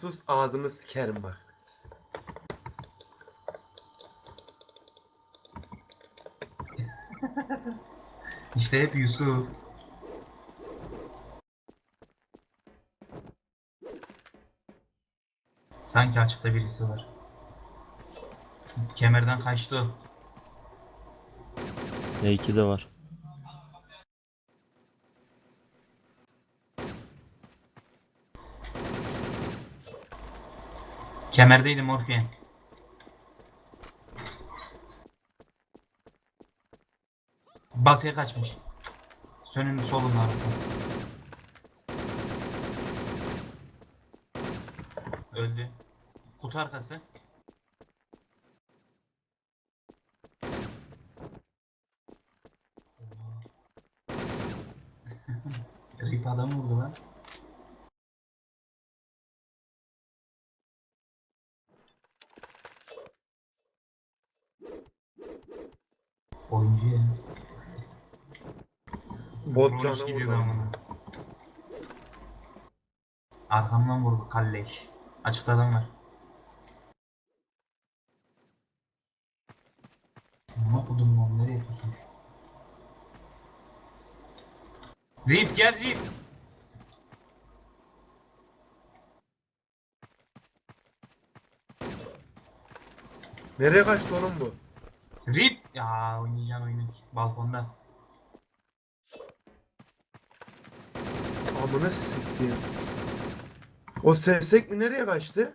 Sus ağzını sikerim bak. İşte hep Yusuf. Sanki açıkta birisi var. Kemerden kaçtı o. E2 de var. Kemerdeydi morfiyen. Basya kaçmış. Sönün solun arka. Öldü. Kutu arkası. Rip adam vurdu lan. Oyuncu ya. Bot canı gidiyor vurdu. Arkamdan vurdu kalleş. Açıkta adam var. Ne okudum lan nereye yapıyorsun? Rip gel Rip. Nereye kaçtı oğlum bu? Rip. Ya oynayacağın oyunu. Balkonda. Amına sikeyim. O sevsek mi nereye kaçtı?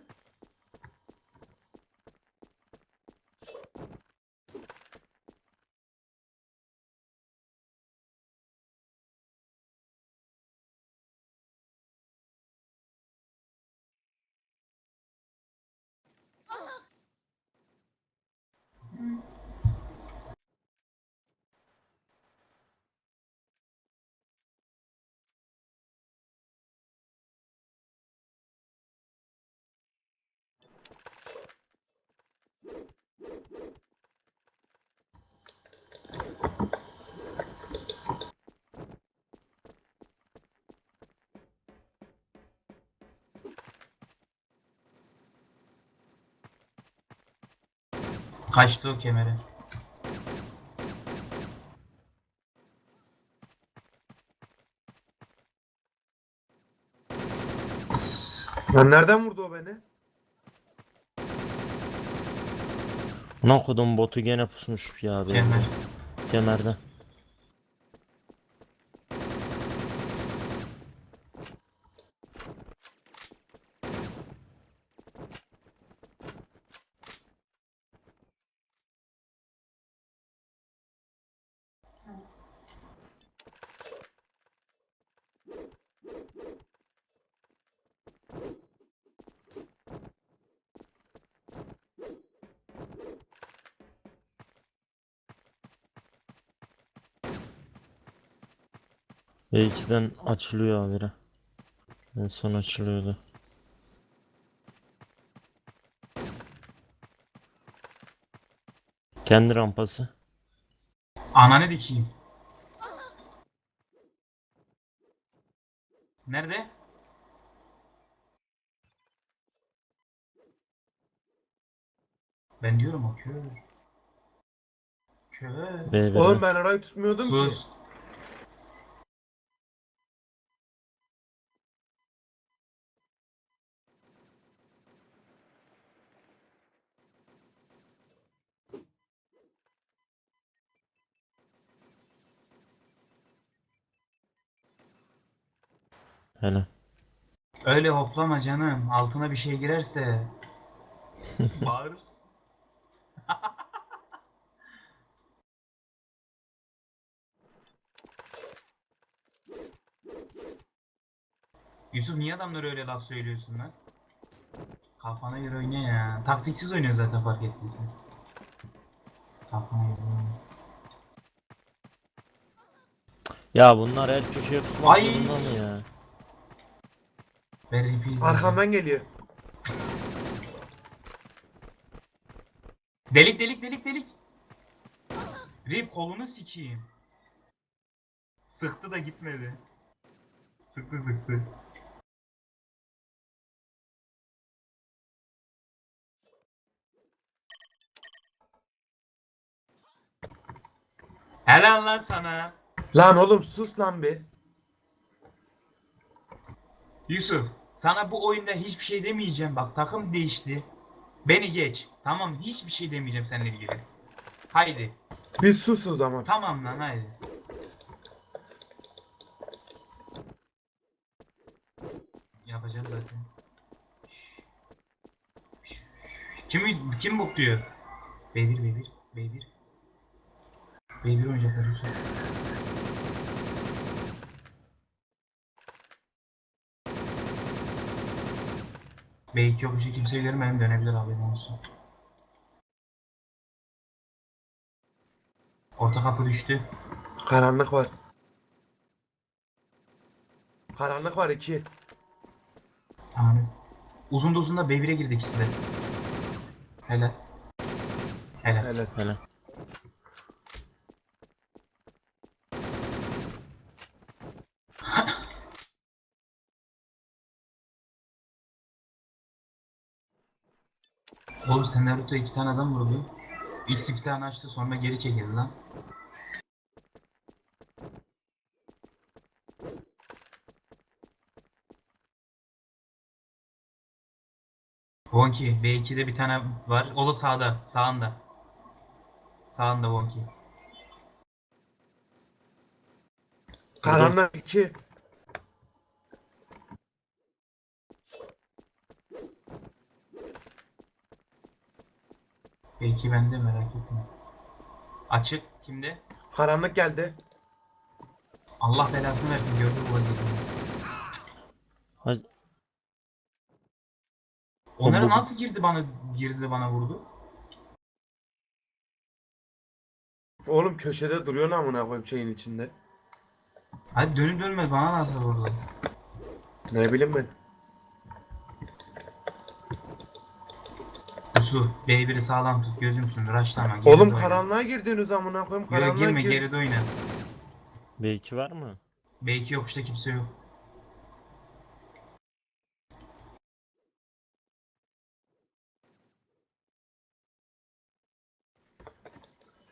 Kaçtı o kemeri. Lan nereden vurdu o beni? Ulan kodum botu gene pusmuş ya be. Kemer. Kemerde. E2'den açılıyor habire. En son açılıyordu. Kendi rampası. Ananı dikeyim. Nerede? Ben diyorum o kör. Kör. Oğlum ben arayı tutmuyordum ki. Sus. Hele. Öyle hoplama canım. Altına bir şey girerse bağırırsın. Yusuf niye adamlara öyle laf söylüyorsun lan? Kafana göre oyna ya. Taktiksiz oynuyor zaten fark ettiysen. Kafana göre. Ya bunlar her köşeye pusmak Ay. zorunda mı ya? Ver ipi izle. Arkamdan geliyor. Delik delik delik delik. Rip kolunu sikeyim. Sıktı da gitmedi. Sıktı sıktı. Helal lan sana. Lan oğlum sus lan bir. Yusuf sana bu oyunda hiçbir şey demeyeceğim. Bak takım değişti. Beni geç. Tamam hiçbir şey demeyeceğim seninle ilgili. Haydi. Bir sus o zaman. Tamam lan haydi. Yapacağım zaten. Kim kim bok diyor? B1 B1 B1. B1 oynayacaklar Yusuf. B2 yokuşu kimse görmedim dönebilir haberin olsun. Orta kapı düştü. Karanlık var. Karanlık var iki. Ahmet. Uzun da uzun da B1'e girdi ikisi de. Helal. Helal. Evet. Hele. Oğlum sen Naruto'ya iki tane adam vurdu. X iki tane açtı sonra geri çekildi lan. Wonki B2'de bir tane var. O da sağda. Sağında. Sağında Wonki. Karanlar 2. Peki bende merak etme. Açık kimde? Karanlık geldi. Allah belasını versin gördüm bu adamı. Haz- Onlara nasıl girdi bana girdi de bana vurdu? Oğlum köşede duruyor ne amına koyayım şeyin içinde. Hadi dönüp dönmez bana nasıl vurdu? Ne bileyim ben. Yusuf B1'i sağlam tut gözümsün raşlama. geride Oğlum oyna. karanlığa girdiniz amına koyayım. Yürü, Karanlığa girme gir. geride oyna. B2 var mı? B2 yokuşta kimse yok.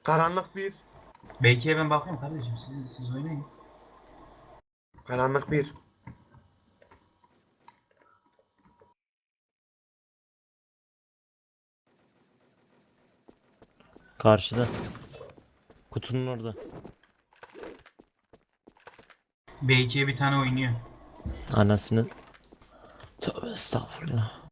Karanlık bir. B2'ye ben bakıyorum kardeşim siz, siz oynayın. Karanlık bir. Karşıda. Kutunun orada. B2'ye bir tane oynuyor. Anasını. Tövbe estağfurullah.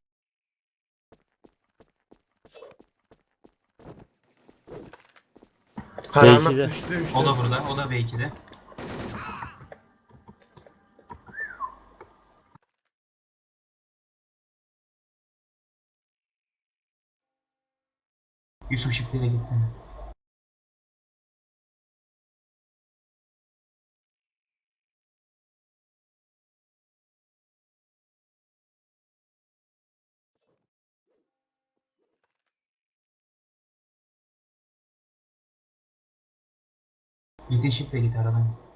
Karanlık Belki de. düştü. O da burada o da B2'de. Yusuf şifreye gitsene. Git şifre git aradan.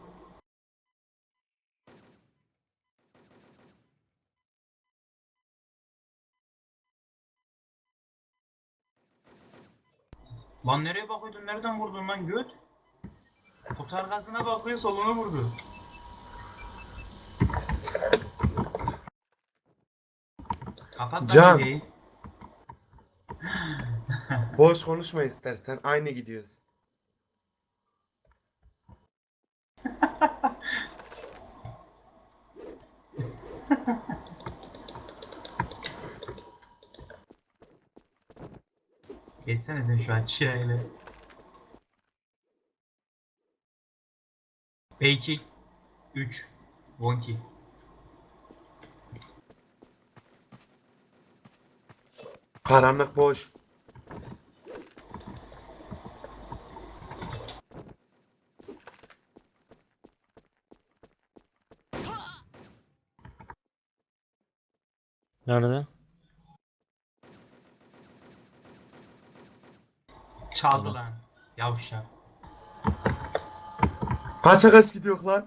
Lan nereye bakıyordun? Nereden vurdun lan göt? Kut arkasına bakıyor soluna vurdu. Kapat lan Can. videoyu. Boş konuşma istersen. Aynı gidiyoruz. Geçsene sen şu açıya hele. B2 3 Wonky Karanlık boş. Nerede? Çaldı lan. Yavşak. Kaça kaç gidiyor lan?